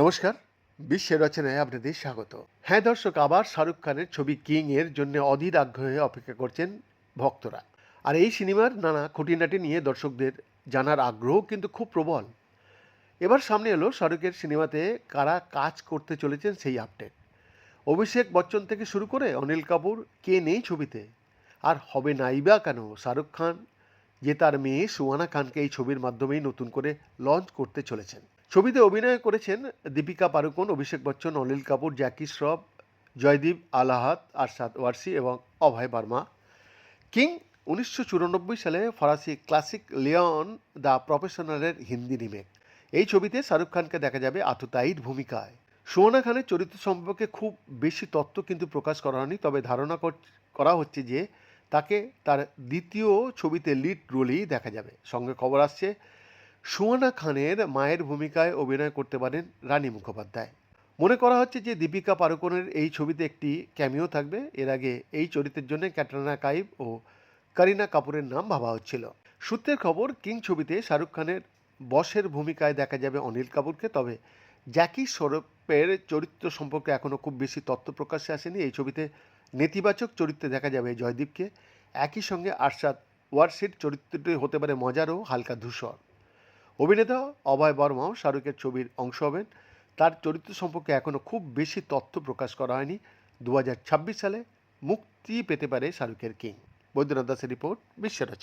নমস্কার, বিশ্বের রচনায় আপনাদের স্বাগত। হ্যাঁ দর্শক, আবার শাহরুখ খানের ছবি কিং এর জন্য অধীর আগ্রহে অপেক্ষা করছেন ভক্তরা। আর এই সিনেমার নানা খুঁটিনাটি নিয়ে দর্শকদের জানার আগ্রহ কিন্তু খুব প্রবল। এবার সামনে এলো শাহরুখের সিনেমাতে কারা কাজ করতে চলেছেন সেই আপডেট অভিষেক বচ্চন থেকে শুরু করে অনিল কাপুর কে নেই ছবিতে? আর হবে নাই বা কেন? শাহরুখ খান যে তার মেয়ে সুহানা খানকে এই ছবির মাধ্যমেই নতুন করে লঞ্চ করতে চলেছেন। ছবিতে অভিনয় করেছেন দীপিকা পাড়ুকোন, অভিষেক বচ্চন, অনিল কাপুর, জ্যাকি শ্রফ, জয়দীপ, আলাহাত, আরশাদ ওয়ারসি এবং অভয় বার্মা। কিং উনিশশো চুরানব্বই সালে ফরাসি ক্লাসিক লিওন দ্য প্রফেশনালের হিন্দি রিমেক এই ছবিতে শাহরুখ খানকে দেখা যাবে আততায়ীর ভূমিকায়। সুহানা খানের চরিত্র সম্পর্কে খুব বেশি তথ্য কিন্তু প্রকাশ করা হয়নি, তবে ধারণা কর- করা হচ্ছে যে তাকে তার দ্বিতীয় ছবিতে লিড রোলেই দেখা যাবে। সঙ্গে খবর আসছে সুহানা খানের মায়ের ভূমিকায় অভিনয় করতে পারেন রানী মুখোপাধ্যায়। মনে করা হচ্ছে যে দীপিকা পাড়ুকোনের এই ছবিতে একটি ক্যামিও থাকবে। এর আগে এই চরিত্রের জন্য ক্যাটরিনা কাইফ ও করিনা কাপুরের নাম ভাবা হচ্ছিল। সূত্রের খবর, কিং ছবিতে শাহরুখ খানের বসের ভূমিকায় দেখা যাবে অনিল কাপুরকে। তবে জ্যাকি স্বরূপের চরিত্র সম্পর্কে এখনও খুব বেশি তথ্য প্রকাশ্যে আসেনি। এই ছবিতে নেতিবাচক চরিত্রে দেখা যাবে জয়দীপকে। একই সঙ্গে আরশাদ ওয়ারশিট চরিত্রটি হতে পারে মজার ও হালকা ধূসর। অভিনেতা অভয় বর্মাও শাহরুখের ছবির অংশ হবেন। তার চরিত্র সম্পর্কে এখনও খুব বেশি তথ্য প্রকাশ করা হয়নি। দু হাজার ছাব্বিশ সালে মুক্তি পেতে পারে শাহরুখের কিং। বৈদ্যনাথ দাসের রিপোর্ট বিশ্ব রচনা